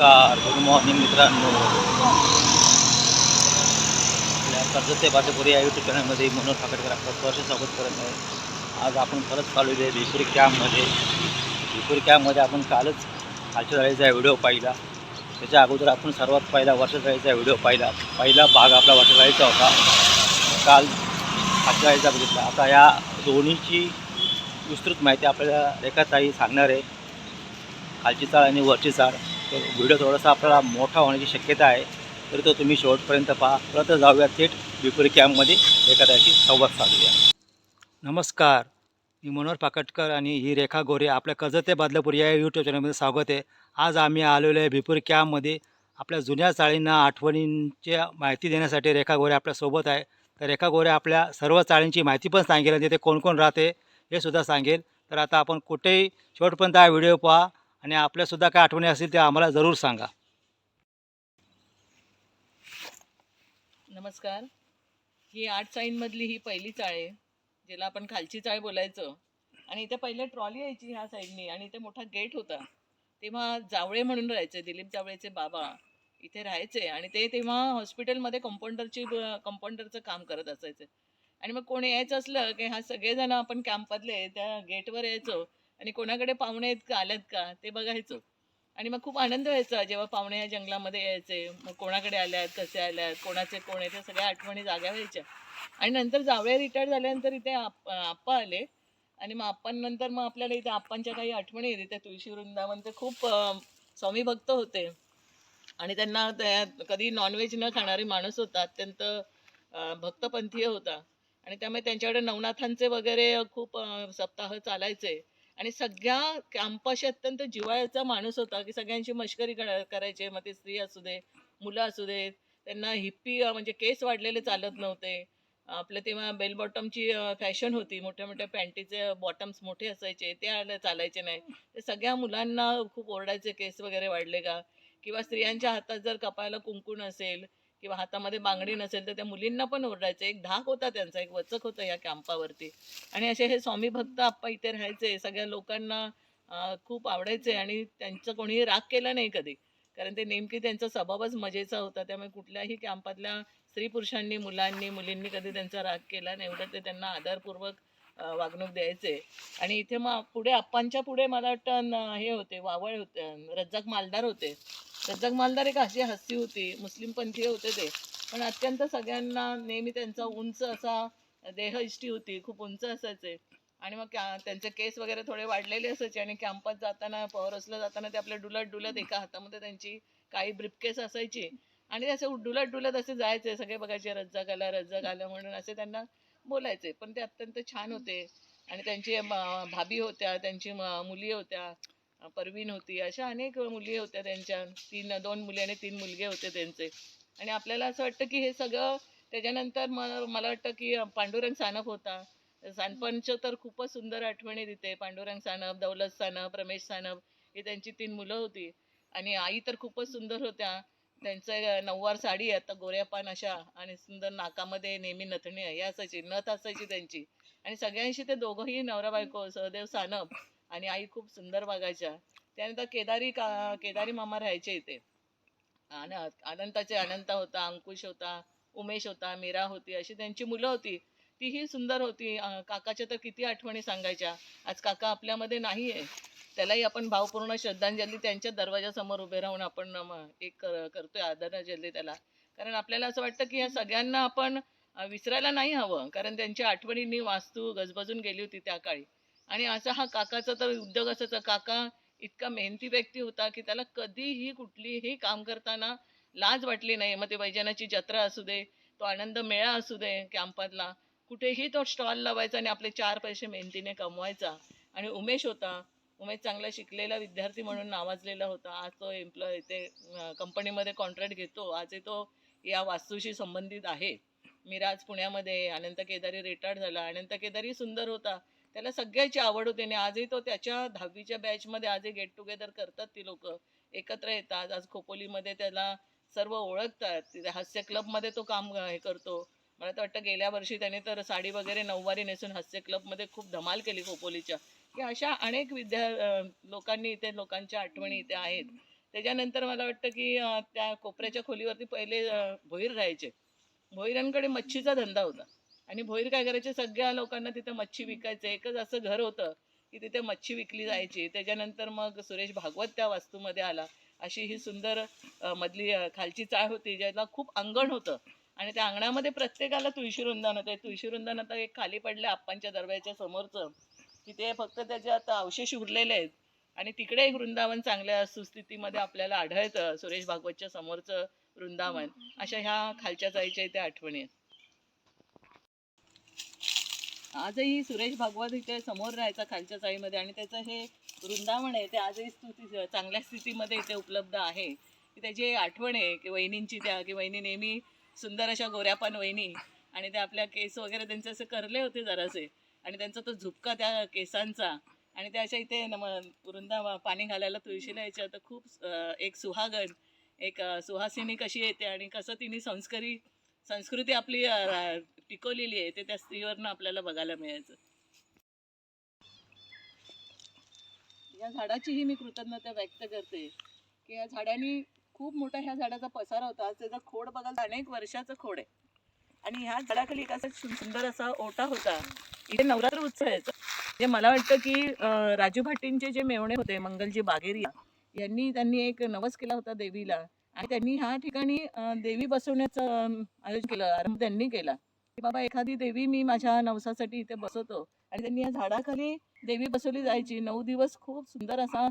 नमस्कार good morning मित्रांनो. आपल्या कर्जत ते बाटेपुरी या यूट्यूब चॅनलमध्ये मनोज ठाकरेकर आपलं सहर्ष स्वागत करत आहे. आज आपण परत चालू आहे भिपुरी कॅम्पमध्ये भिपुरी कॅम्पमध्ये आपण कालच खालच्या जाळीचा व्हिडिओ पाहिला. त्याच्या अगोदर आपण सर्वात पहिला वर्षा जाळीचा व्हिडिओ पाहिला. पहिला भाग आपला वर्षा होता. काल आजच्या जाळीचा बघितला. आता या दोन्हीची विस्तृत माहिती आपल्याला रेखाताई सांगणार आहे. खालची चाळ आणि वरची चाळ. तर व्हिडिओ थोडासा आपल्याला मोठा होण्याची शक्यता आहे. तर तो तुम्ही शेवटपर्यंत पहा. परत जाऊया थेट बिपुरी कॅम्पमध्ये. एखाद्याशी संवाद साधूया. नमस्कार. मी मनोहर पाकटकर आणि ही रेखा गोरे आपल्या कर्जत ते बदलापूर या यूट्यूब चॅनलमध्ये स्वागत आहे. आज आम्ही आलेलो आहे भिपूर कॅम्पमध्ये. आपल्या जुन्या चाळींना आठवणींची माहिती देण्यासाठी रेखा गोरे आपल्यासोबत आहे. तर रेखा गोरे आपल्या सर्व चाळींची माहिती पण सांगेल आणि तिथे कोण कोण राहते हे सुद्धा सांगेल. तर आता आपण कुठेही शेवटपर्यंत हा व्हिडिओ पहा. आणि आपल्यासुद्धा काय आठवणी असतील ते आम्हाला जरूर सांगा. नमस्कार. ही आठ चाळींमधली ही पहिली चाळ आहे ज्याला आपण खालची चाळ बोलायचं. आणि इथे पहिले ट्रॉली यायची ह्या साईडनी आणि इथे मोठा गेट होता. तेव्हा जावळे म्हणून राहायचे दिलीप जावळेचे बाबा इथे राहायचे आणि ते तेव्हा हॉस्पिटलमध्ये कंपाऊंडरची कंपाऊंडरचं काम करत असायचे. आणि मग कोणी यायचं असलं की हा सगळेजण आपण कॅम्पातले त्या गेटवर यायचो. आणि कोणाकडे पाहुणे आहेत का आल्यात का ते बघायचो. आणि मग खूप आनंद व्हायचा जेव्हा पाहुणे या जंगलामध्ये यायचे मग कोणाकडे आल्यात कसे आल्यात कोणाचे कोण आहे त्या सगळ्या आठवणी जाग्या व्हायच्या. आणि नंतर जावळे रिटायर झाल्यानंतर इथे आप आप्पा आले. आणि मग आप्पांनंतर मग आपल्याला इथे आप्पांच्या काही आठवणी आहेत इथे तुळशी वृंदावन ते खूप स्वामी भक्त होते. आणि त्यांना त्या- कधी नॉनव्हेज न खाणारी माणूस होता अत्यंत भक्तपंथीय होता. आणि त्यामुळे त्यांच्याकडे नवनाथांचे वगैरे खूप सप्ताह चालायचे. आणि सगळ्या कॅम्पाशी अत्यंत जिवाळ्याचा माणूस होता की सगळ्यांची मश्करी करा- करायचे. मग ते स्त्री असू दे मुलं असू देत त्यांना हिप्पी म्हणजे केस वाढलेले चालत नव्हते. आपलं तेव्हा बेल बॉटमची फॅशन होती. मोठ्या मोठ्या पॅन्टीचे बॉटम्स मोठे असायचे. ते आले चालायचे नाही. ते सगळ्या मुलांना खूप ओरडायचे केस वगैरे वाढले का? किंवा स्त्रियांच्या हातात जर कपाळाला कुंकून असेल किंवा हातामध्ये बांगडी नसेल तर त्या मुलींना पण ओरडायचे. एक धाक होता त्यांचा एक वचक होतं या कॅम्पावरती. आणि असे हे स्वामी भक्त आप्पा इथे राहायचे. सगळ्या लोकांना खूप आवडायचे आणि त्यांचं कोणीही राग केला नाही कधी. कारण ते नेमकी त्यांचा स्वभावच मजेचा होता. त्यामुळे कुठल्याही कॅम्पातल्या स्त्री पुरुषांनी मुलांनी मुलींनी कधी त्यांचा राग केला नाही. उलट ते त्यांना आदरपूर्वक वागणूक द्यायचे. आणि इथे मग पुढे आप्पांच्या पुढे मला वाटतं हे होते वावळ होते रज्जाक मालदार होते. रज्जाक मालदार एक अशी हस्ती होती. मुस्लिम पंथीय होते ते. पण अत्यंत सगळ्यांना नेहमी त्यांचा उंच असा देहइष्टी होती. खूप उंच असायचे. आणि मग त्यांचे केस वगैरे थोडे वाढलेले असायचे आणि कॅम्पात जाताना पॉवरसला जाताना ते आपले डुलत डुलत एका हातामध्ये त्यांची काही ब्रिपकेस असायची. आणि असे डुलत डुलत असे जायचे. सगळे बघायचे रज्जा गाला रज्जा गाला म्हणून असे त्यांना बोलायचे. पण ते अत्यंत छान होते. आणि त्यांची भाभी होत्या त्यांची मुली होत्या. परवीन होती. अशा अनेक मुली होत्या त्यांच्या. तीन दोन मुली आणि तीन मुलगे होते त्यांचे. आणि आपल्याला असं वाटतं की हे सगळं त्याच्यानंतर मला मला वाटतं की पांडुरंग सानप होता. सानपणचं तर खूपच सुंदर आठवणी देते पांडुरंग सानप दौलत सानप रमेश सानप ही त्यांची तीन मुलं होती. आणि आई तर खूपच सुंदर होत्या. त्यांचं नऊवार साडी आता गोऱ्यापान अशा आणि सुंदर नाकामध्ये नेहमी नथणी हे असायची नथ असायची त्यांची. आणि सगळ्यांशी ते दोघंही नवरा बायको सहदेव सानप आणि आई खूप सुंदर वागायच्या त्यानंतर केदारी का केदारी मामा राहायचे इथे. अन अनंताचे अनंता होता अंकुश होता उमेश होता मीरा होती अशी त्यांची मुलं होती. तीही सुंदर होती. काकाच्या तर किती आठवणी सांगायच्या. आज काका आपल्यामध्ये नाही आहे त्यालाही आपण भावपूर्ण श्रद्धांजली त्यांच्या दरवाजासमोर उभे राहून आपण एक कर- करतोय आदरांजली त्याला. कारण आपल्याला असं वाटतं की या सगळ्यांना आपण विसरायला नाही हवं. कारण त्यांच्या आठवणींनी वास्तू गजबजून गेली होती त्या काळी. आणि असा हा काकाचा तर उद्योग असायचा. काका इतका मेहनती व्यक्ती होता की त्याला कधीही कुठलीही काम करताना लाज वाटली नाही. मग ते वैजनाची जत्रा असू दे तो आनंद मेळा असू दे कॅम्पातला कुठेही तो स्टॉल लावायचा आणि आपले चार पैसे मेहनतीने कमवायचा. आणि उमेश होता. उमेश चांगला शिकलेला विद्यार्थी म्हणून नावाजलेला होता. आज तो एम्प्लॉय ते कंपनीमध्ये कॉन्ट्रॅक्ट घेतो. आजही तो या वास्तूशी संबंधित आहे. मिराज पुण्यामध्ये अनंत केदारी रिटायर्ड झाला. अनंत केदारी सुंदर होता. त्याला सगळ्याची आवड होती आणि आजही तो त्याच्या दहावीच्या बॅचमध्ये आजही गेट टुगेदर करतात ती लोक. एकत्र येतात. आज खोपोलीमध्ये त्याला सर्व ओळखतात. तिथे हास्य क्लबमध्ये तो काम हे करतो. मला तर वाटतं गेल्या वर्षी त्याने तर साडी वगैरे नऊवारी नेसून हास्य क्लबमध्ये खूप धमाल केली खोपोलीच्या. की अशा अनेक विद्या लोकांनी इथे लोकांच्या आठवणी इथे आहेत. त्याच्यानंतर मला वाटतं की त्या कोपऱ्याच्या खोलीवरती पहिले भोईर राहायचे. भोईरांकडे मच्छीचा धंदा होता. आणि भोईर काय करायचे? सगळ्या लोकांना तिथे मच्छी विकायचे. एकच असं घर होतं की तिथे मच्छी विकली जायची. त्याच्यानंतर मग सुरेश भागवत त्या वास्तूमध्ये आला. अशी ही सुंदर मधली खालची चाळ होती ज्याला खूप अंगण होतं. आणि त्या अंगणामध्ये प्रत्येकाला तुळशी वृंदावन होतं तुळशी वृंदावन आता एक खाली पडलं आप्पांच्या दरवाजाच्या समोरचं तिथे फक्त त्याचे आता अवशेष उरलेले आहेत. आणि तिकडे एक वृंदावन चांगल्या सुस्थितीमध्ये आपल्याला आढळतं सुरेश भागवतच्या समोरचं वृंदावन. अशा ह्या खालच्या जाईच्या इथे आठवणी आहेत. आजही सुरेश भागवत इथे समोर राहायचा खालच्या चाळीमध्ये आणि त्याचं हे वृंदावन आहे ते आजही स्तुती चांगल्या स्थितीमध्ये इथे उपलब्ध आहे. की त्याची आठवण आहे की वहिनींची त्या की वहिनी नेहमी सुंदर अशा गोऱ्यापान वहिनी आणि त्या आपल्या केस वगैरे त्यांचे असे करले होते जरासे आणि त्यांचा तो झुपका त्या केसांचा आणि त्या अशा इथे नम वृंदा पाणी घालायला तुळशीला यायच्या तर खूप एक सुहागण एक सुहासिनी कशी येते आणि कसं तिने संस्कारी संस्कृती आपली अं, टिकवलेली आहे ते त्या स्त्रीवरनं आपल्याला बघायला मिळायचं. या झाडाचीही मी कृतज्ञता व्यक्त करते की या झाडाने खूप मोठा ह्या झाडाचा पसारा होता आज त्याचा खोड बघायला अनेक वर्षाचं खोड आहे. आणि ह्या झाडाखाली एक असा सुंदर असा ओटा होता इथे नवरात्र उत्सव यायचा. म्हणजे मला वाटतं की अं, राजू भाटींचे जे मेवणे होते मंगलजी बागेरिया यांनी त्यांनी एक नवस केला होता देवीला. आणि त्यांनी ह्या ठिकाणी देवी बसवण्याचं आयोजन केलं आरंभ त्यांनी केला. की बाबा एखादी देवी मी माझ्या नवसासाठी इथे बसवतो. आणि त्यांनी या झाडाखाली देवी बसवली जायची. नऊ दिवस खूप सुंदर असा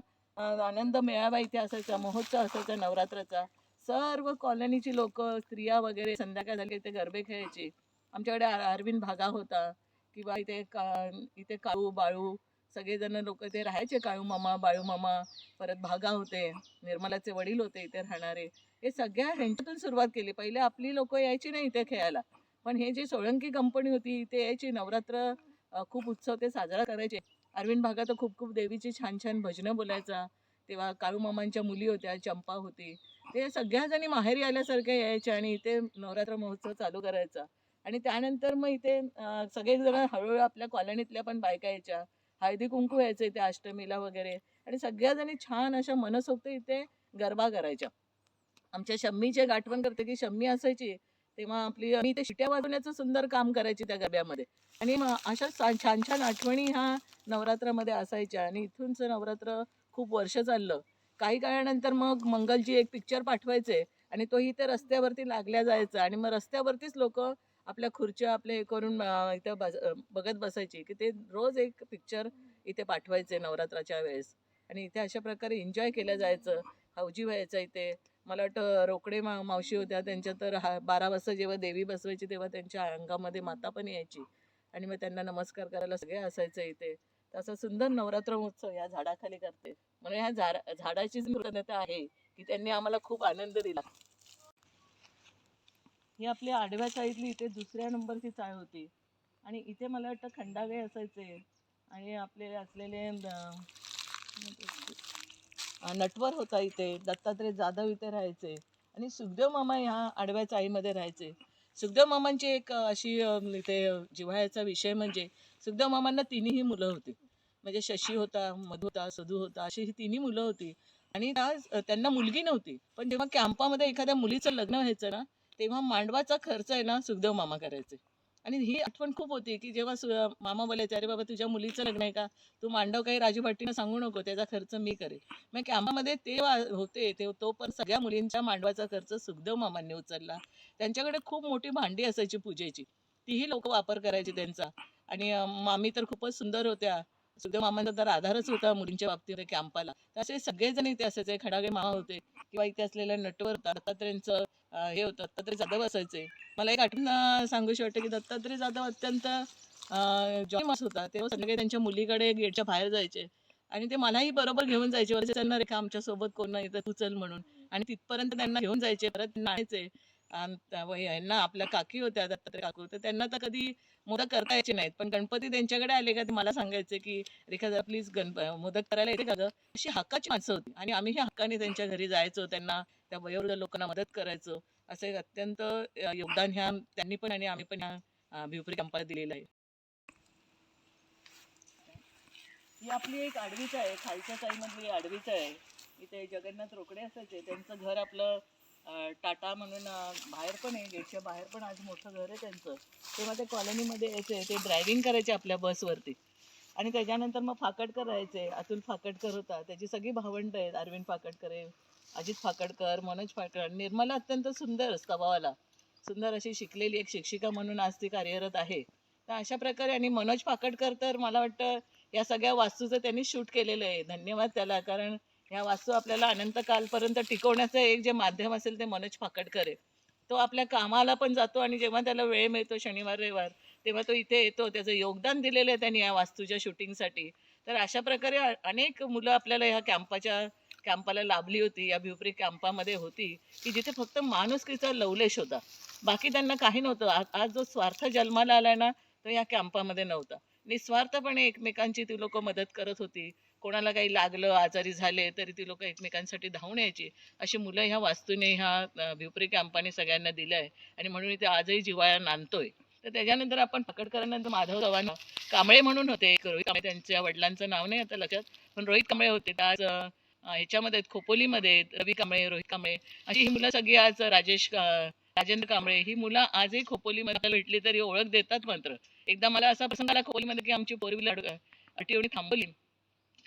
आनंद मेळावा इथे असायचा. महोत्सव असायचा नवरात्राचा. सर्व कॉलनीची लोक स्त्रिया वगैरे संध्याकाळ झाली इथे गरबे खेळायचे. आमच्याकडे अरविंद भागा होता. किंवा इथे का इथे काळू बाळू सगळेजण लोक ते राहायचे काळू मामा मामा परत भागा होते निर्मलाचे वडील होते इथे राहणारे. हे सगळ्या ह्यांच्यातून सुरुवात केली. पहिले आपली लोक यायची नाही इथे खेळायला. पण हे जी सोळंकी कंपनी होती इथे यायची. नवरात्र खूप उत्सव ते साजरा करायचे. अरविंद भागा तर खूप खूप देवीची छान छान भजनं बोलायचा. तेव्हा काळू मामांच्या मुली होत्या चंपा होती. ते सगळ्या जणी माहेरी आल्यासारखे यायचे आणि इथे नवरात्र महोत्सव चालू करायचा. आणि त्यानंतर मग इथे सगळेजण हळूहळू आपल्या कॉलनीतल्या पण बायका यायच्या. हळदी कुंकू यायचं इथे अष्टमीला वगैरे. आणि सगळ्या जणी छान अशा मनसोक्त इथे गरबा करायच्या. आमच्या शम्मीचे गाठवण करते की शम्मी असायची तेव्हा आपली मी ते शिट्या वाजवण्याचं सुंदर काम करायची त्या गरब्यामध्ये. आणि मग अशा छान छान आठवणी ह्या नवरात्रामध्ये असायच्या. आणि इथूनचं नवरात्र खूप वर्ष चाललं. काही काळानंतर मग मंगलजी एक पिक्चर पाठवायचे आणि तोही ते रस्त्यावरती लागल्या जायचा. आणि मग रस्त्यावरतीच लोक आपल्या खुर्च्या आपले हे करून इथं बस बघत बसायची की ते रोज एक पिक्चर इथे पाठवायचे नवरात्राच्या वेळेस. आणि इथे अशा प्रकारे एन्जॉय केलं जायचं. हौजी व्हायचं इथे. मला वाटतं रोकडे मा मावशी होत्या त्यांच्या तर हा बारा वाजता जेव्हा देवी बसवायची तेव्हा त्यांच्या अंगामध्ये माता पण यायची. आणि मग त्यांना नमस्कार करायला सगळे असायचं इथे. तर सुंदर नवरात्र महोत्सव या झाडाखाली करते. म्हणून ह्या झाड झाडाचीच मृतनता आहे की त्यांनी आम्हाला खूप आनंद दिला. ही आपली आडव्या चाळीतली इथे दुसऱ्या नंबरची चाळ होती. आणि इथे मला वाटतं खंडावे असायचे. आणि आपले असलेले नटवर होता इथे. दत्तात्रय जाधव इथे राहायचे. आणि सुखदेव मामा ह्या आडव्या चाळीमध्ये राहायचे. सुखदेव मामांची एक अशी इथे जिव्हाळ्याचा विषय म्हणजे सुखदेव मामांना तिन्ही मुलं होती. म्हणजे शशी होता मधु होता सधू होता अशी ही तिन्ही मुलं होती. आणि त्या त्यांना मुलगी नव्हती. पण जेव्हा कॅम्पामध्ये एखाद्या मुलीचं लग्न व्हायचं ना तेव्हा मांडवाचा खर्च आहे ना सुखदेव मामा करायचे. आणि ही आठवण खूप होती की जेव्हा सु मामा बोलायचे अरे बाबा तुझ्या मुलीचं लग्न आहे का? तू मांडव काही राजू भट्टीनं सांगू नको त्याचा खर्च मी करेन. मग कॅम्पामध्ये ते होते ते तो पण सगळ्या मुलींच्या मांडवाचा खर्च सुखदेव मामांनी उचलला. त्यांच्याकडे खूप मोठी भांडी असायची पूजेची. तीही लोक वापर करायची त्यांचा. आणि मामी तर खूपच सुंदर होत्या. सुखदेव मामांचा तर आधारच होता मुलींच्या बाबतीत कॅम्पाला तर असे सगळेजण इथे असायचे खडागे मामा होते किंवा इथे असलेले नटवर होता दत्तात्रेयांचं हे होतं दत्तात्रय जाधव असायचे. मला एक आठवण सांगूशी वाटतं की दत्तात्रय जाधव अत्यंत जॉमस होता. तेव्हा सगळे त्यांच्या मुलीकडे गेटच्या बाहेर जायचे आणि ते मलाही बरोबर घेऊन जायचे. वरचे त्यांना रेखा आमच्यासोबत कोण नाही तर तू म्हणून. आणि तिथपर्यंत त्यांना घेऊन जायचे परत नाहीचे यांना आपल्या काकी होत्या दत्तात्रय काकू तर त्यांना तर कधी मोदक करता यायचे नाहीत. पण गणपती त्यांच्याकडे आले का ते मला सांगायचे की रेखा जरा प्लीज गणप मोदक करायला येते का ग? अशी हक्काची माणसं होती. आणि आम्ही ह्या हक्काने त्यांच्या घरी जायचो त्यांना त्या वयोवृद्ध लोकांना मदत करायचो. असं एक अत्यंत योगदान ह्या त्यांनी पण आणि आम्ही पण ह्या भिवपुरी कॅम्पाला दिलेलं आहे. ही आपली एक आडवीच आहे खालच्या साईडमधली आडवीच आहे. इथे जगन्नाथ रोकडे असायचे. त्यांचं घर आपलं टाटा म्हणून बाहेर पण आहे गेटच्या बाहेर पण आज मोठं घर आहे त्यांचं. तेव्हा ते कॉलनीमध्ये यायचे ते ड्रायव्हिंग करायचे आपल्या बसवरती आणि त्याच्यानंतर मग फाकटकर राहायचे अतुल फाकडकर होता. त्याची सगळी भावंड आहेत अरविंद फाकडकर आहे अजित फाकडकर मनोज फाकटकर निर्मला अत्यंत सुंदर स्वभावाला. सुंदर अशी शिकलेली एक शिक्षिका म्हणून आज ती कार्यरत आहे. तर अशा प्रकारे आणि मनोज फाकडकर तर मला वाटतं या सगळ्या वास्तूचं त्यांनी शूट केलेलं आहे. धन्यवाद त्याला कारण ह्या वास्तू आपल्याला अनंत कालपर्यंत टिकवण्याचं एक जे माध्यम असेल ते मनोज फाकडकर आहे. तो आपल्या कामाला पण जातो आणि जेव्हा त्याला वेळ मिळतो शनिवार रविवार तेव्हा तो इथे येतो. त्याचं योगदान दिलेलं आहे त्यांनी या वास्तूच्या शूटिंगसाठी. तर अशा प्रकारे अनेक मुलं आपल्याला ह्या कॅम्पाच्या कॅम्पाला लाभली होती या भिवपुरी कॅम्पामध्ये होती की जिथे फक्त माणुसकीचा लवलेश होता. बाकी त्यांना काही नव्हतं. आज जो स्वार्थ जन्माला आला ना तो या कॅम्पामध्ये नव्हता. निस्वार्थपणे एकमेकांची ती लोक मदत करत होती. कोणाला काही लागलं आजारी झाले तरी ती लोक एकमेकांसाठी धावून यायची. अशी मुलं ह्या वास्तूने ह्या भिवपरी कॅम्पाने सगळ्यांना दिलं आहे. आणि म्हणून इथे आजही जिवाळा नांदतोय. तर त्याच्यानंतर आपण पकडकरांनंतर माधव चव्हाण कांबळे म्हणून होते रोहित कांबळे त्यांच्या वडिलांचं नाव नाही आता लक्षात पण रोहित कांबळे होते. तर आज ह्याच्यामध्ये आहेत, खोपोलीमध्ये आहेत, रवी कांबळे रोहित कांबळे. अशी ही मुलं सगळी आज राजेश राजेंद्र कांबळे ही मुलं आजही खोपोलीमध्ये भेटली तरी ओळख देतात मात्र. एकदा मला असा प्रसंग आला खोपोलीमध्ये की आमची फोर व्हीलर अटीवणी थांबवली.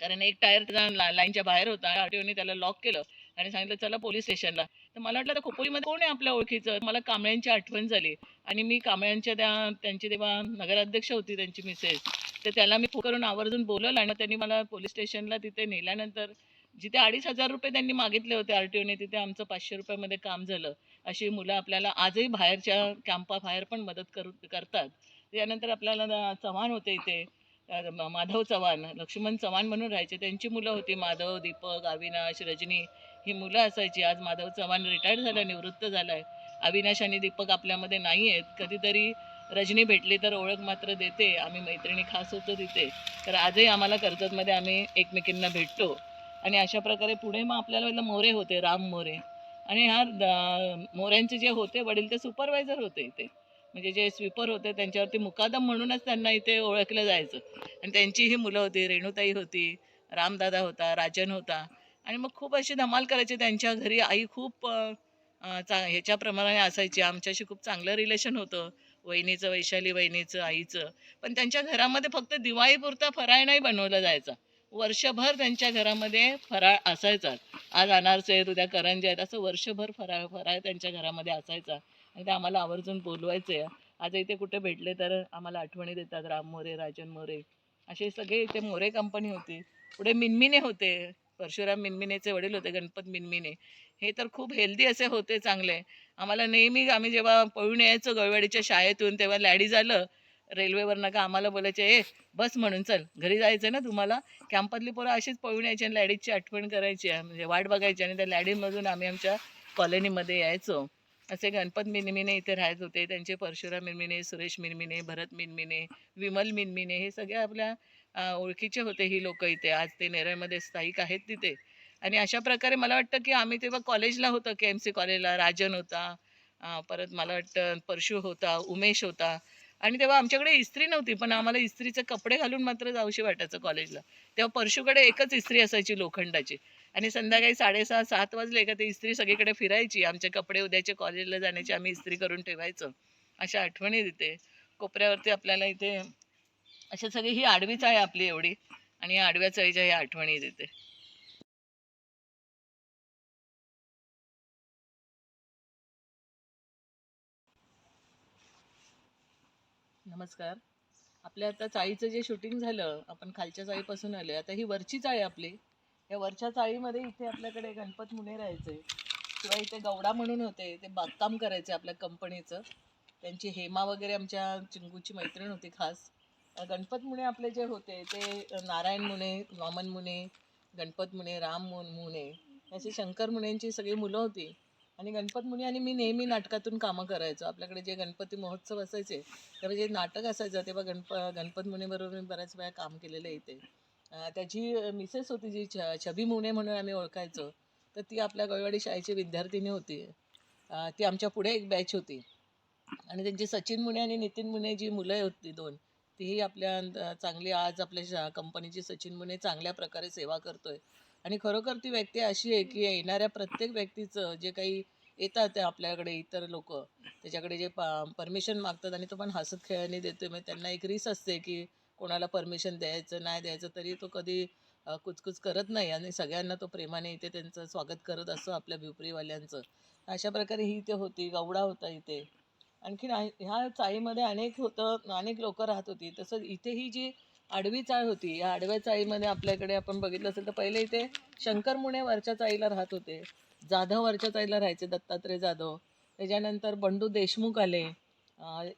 कारण एक टायर त्याचा लाईनच्या बाहेर होता आरटीओने त्याला लॉक केलं आणि सांगितलं चला पोलीस स्टेशनला. तर मला वाटलं आता खोपोलीमध्ये कोण आहे आपल्या ओळखीचं? मला कांबळ्यांची आठवण झाली. आणि मी कांबळ्यांच्या त्या त्यांची तेव्हा नगराध्यक्ष होती त्यांची मिसेस. तर त्याला मी फोन करून आवर्जून बोलवलं आणि त्यांनी मला पोलीस स्टेशनला तिथे नेल्यानंतर जिथे अडीच हजार रुपये त्यांनी मागितले होते आरटीओने तिथे आमचं पाचशे रुपयामध्ये काम झालं. अशी मुलं आपल्याला आजही बाहेरच्या कॅम्पा बाहेर पण मदत करू करतात. त्यानंतर आपल्याला चव्हाण होते इथे. माधव चव्हाण लक्ष्मण चव्हाण म्हणून राहायचे. त्यांची मुलं होती माधव दीपक अविनाश रजनी. ही मुलं असायची. आज माधव चव्हाण रिटायर्ड झाला निवृत्त झाला आहे अविनाश आणि दीपक आपल्यामध्ये नाही आहेत. कधीतरी रजनी भेटली तर ओळख मात्र देते. आम्ही मैत्रिणी खास होतो तिथे. तर आजही आम्हाला कर्जतमध्ये आम्ही एकमेकींना भेटतो. आणि अशा प्रकारे पुढे मग आपल्याला मोरे होते राम मोरे. आणि ह्या द- मोऱ्यांचे जे होते वडील ते सुपरवायझर होते इथे. म्हणजे जे स्वीपर होते त्यांच्यावरती मुकादम म्हणूनच त्यांना इथे ओळखलं जायचं. आणि त्यांची ही मुलं होती रेणुताई होती रामदादा होता राजन होता. आणि मग खूप अशी धमाल करायची त्यांच्या घरी. आई खूप अं, चा ह्याच्याप्रमाणे असायची. आमच्याशी खूप चांगलं रिलेशन होतं. वहिनीचं वैशाली वहिनीचं आईचं. पण त्यांच्या घरामध्ये फक्त दिवाळीपुरता फराळ नाही बनवला जायचा. वर्षभर त्यांच्या घरामध्ये फराळ असायचा. आज अनारसे आहेत उद्या करंजे आहेत असं वर्षभर फराळ फराळ त्यांच्या घरामध्ये असायचा. आणि ते आम्हाला आवर्जून बोलवायचे. आज इथे कुठे भेटले तर आम्हाला आठवणी देतात राम मोरे राजन मोरे. असे सगळे इथे मोरे कंपनी होती. पुढे मिनमिने होते. परशुराम मिनमिनेचे वडील होते गणपत मिनमिने. हे तर खूप हेल्दी असे होते चांगले. आम्हाला नेहमी आम्ही जेव्हा पळून यायचो गळवाडीच्या शाळेतून तेव्हा लॅडी झालं रेल्वेवरनं का आम्हाला बोलायचे ए बस म्हणून चल घरी जायचं ना तुम्हाला? कॅम्पातली पोरं अशीच पळून यायची आणि लॅडीची आठवण करायची म्हणजे वाट बघायची आणि त्या लॅडीमधून आम्ही आमच्या कॉलनीमध्ये यायचो. असे गणपत मिनमिने इथे राहत होते. त्यांचे परशुराम मिनमिने सुरेश मिनमिने भरत मिनमिने विमल मिनमिने हे सगळे आपल्या ओळखीचे होते ही लोक इथे. आज ते नेरळमध्ये स्थायिक आहेत तिथे. आणि अशा प्रकारे मला वाटतं की आम्ही तेव्हा कॉलेजला होतो के एम सी कॉलेजला. राजन होता. परत मला वाटतं परशु होता उमेश होता. आणि तेव्हा आमच्याकडे इस्त्री नव्हती पण आम्हाला इस्त्रीचे कपडे घालून मात्र जाऊशी वाटायचं कॉलेजला तेव्हा परशुकडे एकच इस्त्री असायची लोखंडाची. आणि संध्याकाळी साडेसहा सात वाजले का ते इस्त्री सगळीकडे फिरायची. आमचे कपडे उद्याचे कॉलेजला जाण्याची आम्ही इस्त्री करून ठेवायचो. अशा आठवणी देते कोपऱ्यावरती आपल्याला इथे अशा सगळी ही आडवीच आहे आपली एवढी. आणि या आडव्या ह्या आठवणी देते नमस्कार. आपल्या आता चाळीचं जे शूटिंग झालं आपण खालच्या चाळीपासून आलो आता ही वरची चाळी आपली. या वरच्या चाळीमध्ये इथे आपल्याकडे गणपत मुने राहायचे. किंवा इथे गौडा म्हणून होते ते बागकाम करायचे आपल्या कंपनीचं त्यांची हेमा वगैरे आमच्या चिंगूची मैत्रीण होती खास. गणपत मुने आपले जे होते ते नारायण मुने वामन मुने गणपत मुने राम मुन मुने. अशी शंकर मुनेंची सगळी मुलं होती. आणि गणपत मुनी आणि मी नेहमी नाटकातून कामं करायचो. आपल्याकडे जे गणपती महोत्सव असायचे तेव्हा जे नाटक असायचं तेव्हा गणप गणपत मुनीबरोबर मी बऱ्याच वेळा काम केलेलं आहे इथे. त्याची मिसेस होती जी छ छबी मुने म्हणून आम्ही ओळखायचो तर ती आपल्या गोळवाडी शाळेची विद्यार्थिनी होती. ती आमच्या पुढे एक बॅच होती. आणि त्यांची सचिन मुने आणि नितीन मुने जी मुलं होती दोन तीही आपल्या चांगली आज आपल्या कंपनीची सचिन मुने चांगल्या प्रकारे सेवा करतोय. आणि खरोखर ती व्यक्ती अशी आहे की येणाऱ्या प्रत्येक व्यक्तीचं जे काही येतात ते आपल्याकडे इतर लोक त्याच्याकडे जे परमिशन मागतात आणि तो पण हसत खेळाने देतोय. मग त्यांना एक रीस असते की कोणाला परमिशन द्यायचं नाही द्यायचं तरी तो कधी कुचकुच करत नाही आणि सगळ्यांना तो प्रेमाने इथे त्यांचं स्वागत करत असतो आपल्या भिवपरीवाल्यांचं. अशा प्रकारे ही इथे होती गवडा होता इथे. आणखीन ह्या चाळीमध्ये अनेक होतं अनेक लोक राहत होती. तसंच इथे ही जी आडवी चाळ होती. या आडव्या चाळीमध्ये आपल्याकडे आपण बघितलं असेल तर पहिले इथे शंकर मुणे वरच्या चाळीला राहत होते. जाधव वरच्या चाळीला राहायचे दत्तात्रय जाधव. त्याच्यानंतर बंडू देशमुख आले.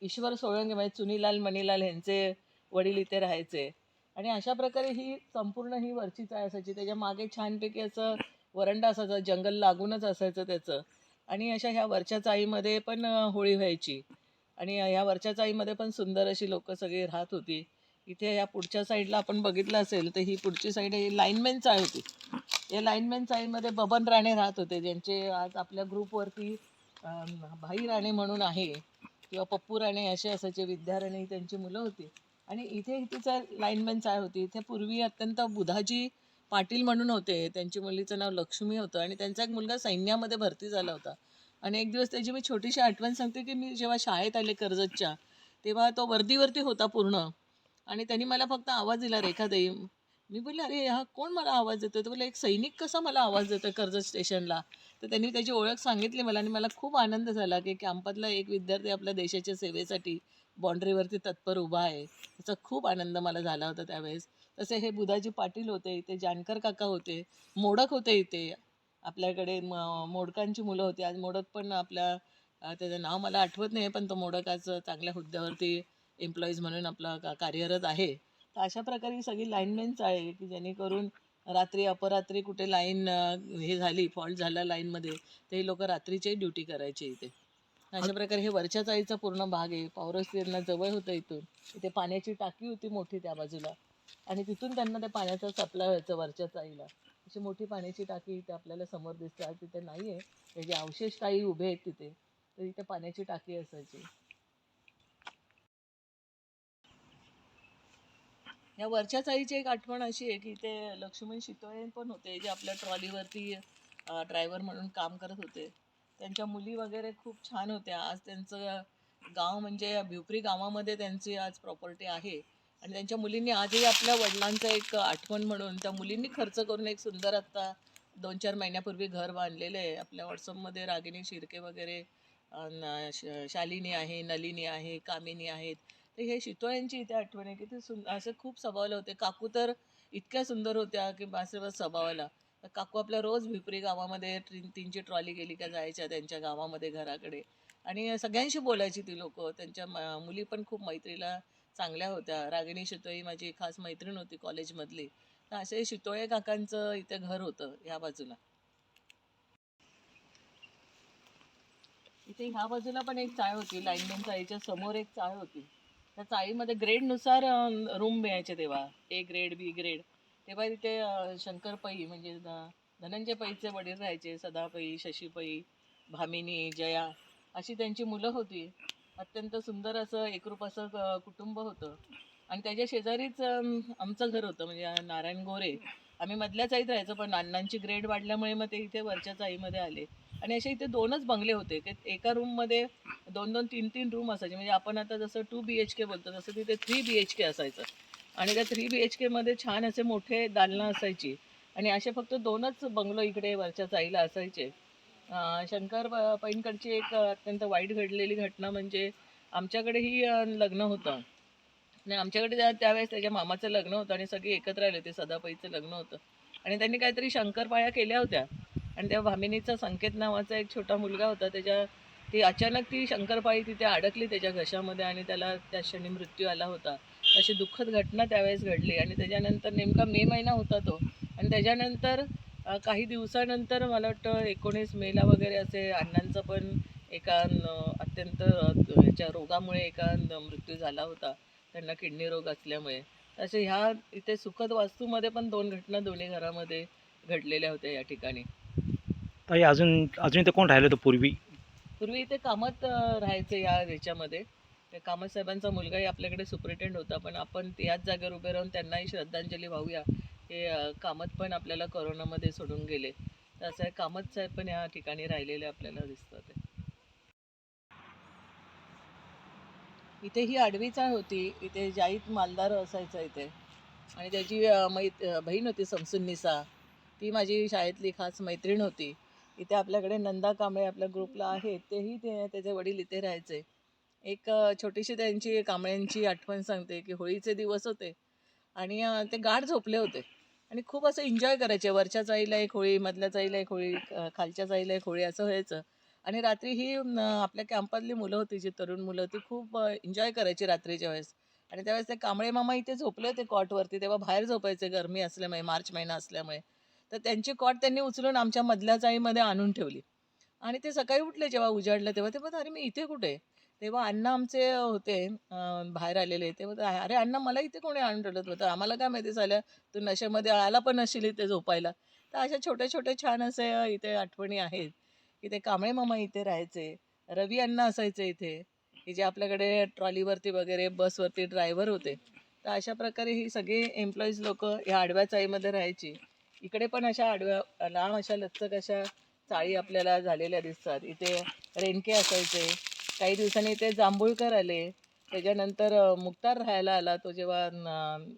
ईश्वर सोळंगे म्हणजे चुनीलाल मणिलाल यांचे वडील इथे राहायचे. आणि अशा प्रकारे ही संपूर्ण ही वरची चाळ असायची. त्याच्यामागे छानपैकी असं वरंडा असायचा जंगल लागूनच असायचं त्याचं. आणि अशा ह्या वरच्या चाळीमध्ये पण होळी व्हायची. आणि ह्या वरच्या चाळीमध्ये पण सुंदर अशी लोकं सगळी राहत होती. इथे या पुढच्या साईडला आपण बघितलं असेल तर ही पुढची साईड ही लाईनमॅन चाळ होती. या लाईनमॅन चाळीमध्ये बबन राणे राहत होते ज्यांचे आज आपल्या ग्रुपवरती भाई राणे म्हणून आहे किंवा पप्पू राणे असे असायचे विद्या राणे ही त्यांची मुलं होती. आणि इथे तिचा लाईनमॅन चाळ होती. इथे पूर्वी अत्यंत बुधाजी पाटील म्हणून होते त्यांची मुलीचं नाव लक्ष्मी होतं आणि त्यांचा एक मुलगा सैन्यामध्ये भरती झाला होता. आणि एक दिवस त्याची मी छोटीशी आठवण सांगते की मी जेव्हा शाळेत आले कर्जतच्या तेव्हा तो वर्दीवरती होता पूर्ण. आणि त्यांनी मला फक्त आवाज दिला रेखाताई मी बोलले अरे हा कोण मला आवाज देतो तो बोलला एक सैनिक कसा मला आवाज देतो कर्जत स्टेशनला? तर त्यांनी त्याची ओळख सांगितली मला आणि मला खूप आनंद झाला की कॅम्पातला एक विद्यार्थी आपल्या देशाच्या सेवेसाठी बाँड्रीवरती तत्पर उभा आहे. त्याचा खूप आनंद मला झाला होता त्यावेळेस. तसे हे बुधाजी पाटील होते इथे जानकर काका होते मोडक होते इथे. आपल्याकडे म- मोडकांची मुलं होती. आज मोडक पण आपल्या त्याचं नाव मला आठवत नाही पण तो मोडकाचं चांगल्या हुद्द्यावरती एम्प्लॉईज म्हणून आपला का कार्यरत आहे. तर अशा प्रकारे सगळी लाईनमॅन्स आहे की जेणेकरून रात्री अपरात्री कुठे लाईन हे झाली फॉल्ट झाला लाईनमध्ये ते लोक रात्रीची ड्युटी करायचे इथे. अशा प्रकारे हे वरच्या चाळीचा पूर्ण भाग आहे. पावरस त्यांना जवळ होतं इथून. इथे पाण्याची टाकी होती मोठी त्या बाजूला. आणि तिथून त्यांना त्या पाण्याचा सप्लाय व्हायचं वरच्या चाळीला अशी मोठी पाण्याची टाकी इथे आपल्याला समोर दिसते. आज तिथे नाही आहे त्याचे अवशेष काही उभे आहेत तिथे तर इथे पाण्याची टाकी असायची. या वरच्या चाळीची एक आठवण अशी आहे की ते लक्ष्मण शितोळे पण होते जे आपल्या ट्रॉलीवरती ड्रायव्हर म्हणून काम करत होते. त्यांच्या मुली वगैरे खूप छान होत्या. आज त्यांचं गाव म्हणजे भिवपरी गावामध्ये त्यांची आज प्रॉपर्टी आहे. आणि त्यांच्या मुलींनी आजही आपल्या वडिलांचं एक आठवण म्हणून त्या मुलींनी खर्च करून एक सुंदर आत्ता दोन चार महिन्यापूर्वी घर बांधलेलं आहे. आपल्या व्हॉट्सअपमध्ये रागिनी शिर्के वगैरे श- शालिनी आहे नलिनी आहे कामिनी आहेत. तर हे शितोळ्यांची इथे आठवण आहे की ते सुं असं खूप स्वभावाला होते. काकू तर इतक्या सुंदर होत्या की बासेवर स्वभावाला काकू आपल्या रोज भिपरी गावामध्ये तीन तीनची ट्रॉली गेली का जायच्या त्यांच्या गावामध्ये घराकडे. आणि सगळ्यांशी बोलायची ती लोक. त्यांच्या मुली पण खूप मैत्रीला चांगल्या होत्या. रागिणी शितोळी माझी खास मैत्रीण होती कॉलेजमधली. तर असे शितोळे काकांचं इथे घर होतं ह्या बाजूला. इथे ह्या बाजूला पण एक चाळ होती. लाईनमॅन चाळीच्या समोर एक चाळ होती. त्या चाळीमध्ये ग्रेडनुसार रूम मिळायचे तेव्हा. ए ग्रेड बी ग्रेड तेव्हा तिथे शंकर पै म्हणजे धनंजय पैचे वडील राहायचे सदापई पै भामिनी जया अशी त्यांची मुलं होती. अत्यंत सुंदर असं एकरूप असं कुटुंब होतं. आणि त्याच्या शेजारीच आमचं घर होतं म्हणजे नारायण गोरे. आम्ही मधल्या चाळीत राहायचो पण अण्णांची ग्रेड वाढल्यामुळे मग ते इथे वरच्या चाळीमध्ये आले. आणि असे इथे दोनच बंगले होते ते एका रूममध्ये दोन दोन तीन तीन रूम असायचे. म्हणजे आपण आता जसं टू बी एच के बोलतो तसं तिथे थ्री बी एच के असायचं. आणि त्या थ्री बी एच केमध्ये छान असे मोठे दालनं असायची. आणि असे फक्त दोनच बंगलो इकडे वरच्या चाईला असायचे. शंकर पैनकडची एक अत्यंत वाईट घडलेली घटना म्हणजे आमच्याकडेही लग्न होतं. आणि आमच्याकडे त्यावेळेस त्याच्या मामाचं लग्न होतं आणि सगळे एकत्र आले होते सदापाईचं लग्न होतं. आणि त्यांनी काहीतरी शंकरपाळ्या केल्या होत्या. आणि त्या भामिनीचा संकेत नावाचा एक छोटा मुलगा होता त्याच्या ती अचानक ती शंकरपाळी तिथे अडकली त्याच्या घशामध्ये आणि त्याला त्या क्षणी मृत्यू आला होता. अशी दुःखद घटना त्यावेळेस घडली आणि त्याच्यानंतर नेमका मे महिना होता तो. आणि त्याच्यानंतर काही दिवसानंतर मला वाटतं एकोणीस मेला वगैरे असे अण्णांचं पण एका अत्यंत याच्या ह्याच्या रोगामुळे एका मृत्यू झाला होता त्यांना किडनी रोग असल्यामुळे. असे ह्या इथे सुखद वास्तूमध्ये पण दोन घटना दोन्ही घरामध्ये घडलेल्या होत्या या ठिकाणी. ताई अजून अजून इथे कोण राहिलं होतं पूर्वी? पूर्वी इथे कामत अ, राहायचे या ह्याच्यामध्ये त्या कामत साहेबांचा मुलगाही आपल्याकडे सुप्रिटेंड होता पण आपण त्याच जागेवर उभे राहून त्यांनाही श्रद्धांजली वाहूया. हे कामत पण आपल्याला कोरोनामध्ये सोडून गेले. तर असं कामत साहेब पण या ठिकाणी राहिलेले आपल्याला दिसतात. इथे ही आडवी चाळ होती. इथे जाईत मालदार असायचा इथे. आणि त्याची मै बहीण होती समसून निसा ती माझी शाळेतली खास मैत्रीण होती. इथे आपल्याकडे नंदा कांबळे आपल्या ग्रुपला आहेत तेही ते त्याचे वडील इथे राहायचे. एक छोटीशी त्यांची कांबळ्यांची आठवण सांगते की होळीचे दिवस होते आणि ते गाढ झोपले होते. आणि खूप असं एन्जॉय करायचे. वरच्या चाळीला एक होळी मधल्या चाळीला एक होळी खालच्या चाळीला एक होळी असं व्हायचं. आणि रात्री ही आपल्या कॅम्पातली मुलं होती जी तरुण मुलं होती खूप एन्जॉय करायची रात्रीच्या वेळेस. आणि त्यावेळेस ते कांबळे मामा इथे झोपले होते कॉटवरती तेव्हा बाहेर झोपायचे गरमी असल्यामुळे मार्च महिना असल्यामुळे. तर त्यांची कॉट त्यांनी उचलून आमच्या मधल्या चाळीमध्ये आणून ठेवली. आणि ते सकाळी उठले जेव्हा उजाडलं तेव्हा ते म्हणतात अरे मी इथे कुठे? तेव्हा अण्णा आमचे होते बाहेर आलेले. तेव्हा ते, अरे अण्णा मला इथे कोणी आणून ठेवलं? होतं आम्हाला काय माहिती झालं? तू नशेमध्ये आला पण नशील इथे झोपायला. तर अशा छोटे छोटे छान असे इथे आठवणी आहेत की ते कांबळे मामा इथे राहायचे रवी अण्णा असायचे इथे की जे आपल्याकडे ट्रॉलीवरती वगैरे बसवरती ड्रायव्हर होते. तर अशा प्रकारे ही सगळी एम्प्लॉईज लोक या आडव्या चाळीमध्ये राहायची. इकडे पण अशा आडव्या लांब अशा लचक अशा चाळी आपल्याला झालेल्या दिसतात. इथे रेणके असायचे. काही दिवसांनी इथे जांभूळकर आले. त्याच्यानंतर मुक्तार राहायला आला तो जेव्हा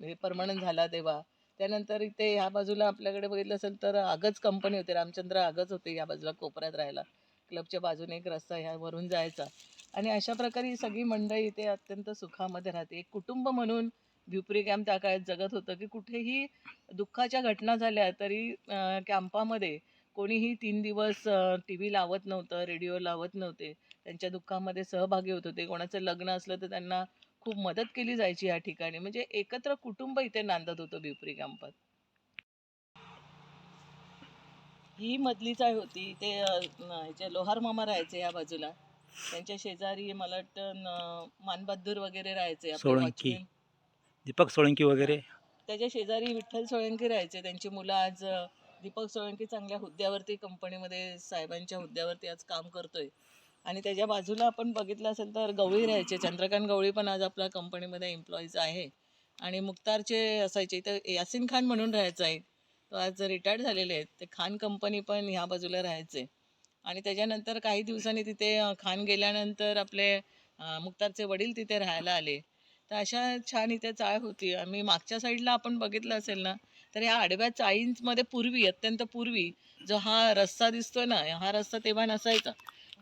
हे परमनंट झाला तेव्हा. त्यानंतर इथे ह्या बाजूला आपल्याकडे बघितलं असेल तर आगच कंपनी होती. रामचंद्र आगच होते या बाजूला कोपऱ्यात राहायला. क्लबच्या बाजूने एक रस्ता ह्यावरून जायचा. आणि अशा प्रकारे ही सगळी मंडळी इथे अत्यंत सुखामध्ये राहते. एक कुटुंब म्हणून भिवपुरी कॅम्प त्या काळात जगत होतं की कुठेही दुःखाच्या घटना झाल्या तरी कॅम्पामध्ये कोणीही तीन दिवस टी व्ही लावत नव्हतं रेडिओ लावत नव्हते. त्यांच्या दुःखामध्ये सहभागी होत होते. कोणाचं लग्न असलं तर त्यांना खूप मदत केली जायची या ठिकाणी. म्हणजे एकत्र कुटुंब इथे नांदत होतं भिवपुरी कॅम्पात. ही मधली चाळ होती. ते अ, न- ह्याचे लोहार मामा राहायचे या बाजूला. त्यांच्या शेजारी मला वाटतं मानबहादूर वगैरे राहायचे. watchman. दीपक सोळंकी वगैरे? त्याच्या शेजारी विठ्ठल सोळंकी राहायचे. त्यांची मुलं आज दीपक सोळंकी चांगल्या हुद्द्यावरती कंपनीमध्ये साहेबांच्या हुद्द्यावरती आज काम करतोय. आणि त्याच्या बाजूला आपण बघितलं असेल तर गवळी राहायचे. चंद्रकांत गवळी पण आज आपल्या कंपनीमध्ये एम्प्लॉईज आहे. आणि मुक्तारचे असायचे. तर यासिन खान म्हणून राहायचा एक तो आज रिटायर्ड झालेले आहेत. ते खान कंपनी पण ह्या बाजूला राहायचे. आणि त्याच्यानंतर काही दिवसांनी तिथे खान गेल्यानंतर आपले मुक्तारचे वडील तिथे राहायला आले. तर अशा छान इथे चाळ होती. आम्ही मागच्या साईडला आपण बघितलं असेल ना तर ह्या आडव्या चाळींमध्ये पूर्वी अत्यंत पूर्वी जो हा रस्ता दिसतोय ना हा रस्ता तेव्हा नसायचा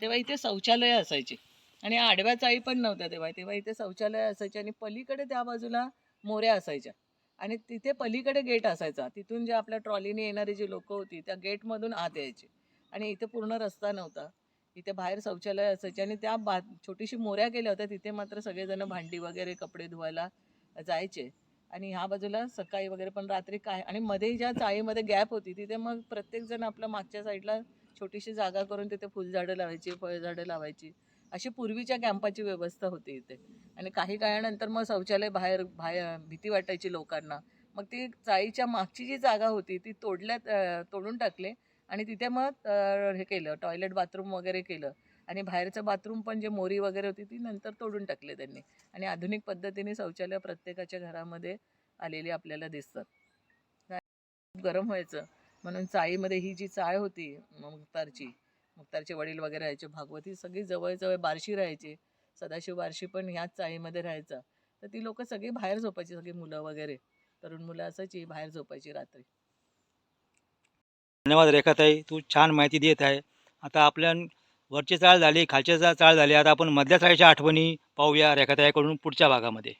तेव्हा इथे शौचालय असायची. आणि आडव्या चाळी पण नव्हत्या तेव्हा तेव्हा इथे शौचालय असायचे आणि पलीकडे त्या बाजूला मोऱ्या असायच्या. आणि तिथे पलीकडे गेट असायचा. तिथून जे आपल्या ट्रॉलीने येणारी जी लोकं होती त्या गेटमधून आत यायची. आणि इथे पूर्ण रस्ता नव्हता. इथे बाहेर शौचालय असायचे आणि त्या बा छोटीशी मोऱ्या केल्या होत्या तिथे मात्र सगळेजण भांडी वगैरे कपडे धुवायला जायचे. आणि ह्या बाजूला सकाळी वगैरे पण रात्री काय आणि मध्ये ज्या चाळीमध्ये गॅप होती तिथे मग प्रत्येकजण आपलं मागच्या साईडला छोटीशी जागा करून तिथे फुलझाडं लावायची फळझाडं लावायची. अशी पूर्वीच्या कॅम्पाची व्यवस्था होती इथे. आणि काही काळानंतर मग शौचालय बाहेर बाहेर भीती वाटायची लोकांना. मग ती चाळीच्या मागची जी जागा होती ती तोडल्यात तोडून टाकले. आणि तिथे मग हे केलं टॉयलेट बाथरूम वगैरे केलं. आणि बाहेरचं बाथरूम पण जे मोरी वगैरे होती ती नंतर तोडून टाकले त्यांनी. आणि आधुनिक पद्धतीने शौचालय प्रत्येकाच्या घरामध्ये आलेली आपल्याला दिसतात. खूप गरम व्हायचं. म्हणून चाळीमध्ये ही जी चाळ होती मुक्तारची मुक्तारचे वडील वगैरे राहायचे भागवती सगळी जवळजवळ बारशी राहायची. सदाशिव बारशी पण ह्याच चाळीमध्ये राहायचा. तर ती लोक सगळी बाहेर झोपायची सगळी मुलं वगैरे. तरुण मुलं असायची बाहेर झोपायची रात्री. धन्यवाद रेखाताई तू छान माहिती देत आहे. आता आपल्या वरची चाळ झाली खालची चाळ झाली आता आपण मधल्या चाळीच्या आठवणी पाहूया रेखाताईकडून पुढच्या भागामध्ये.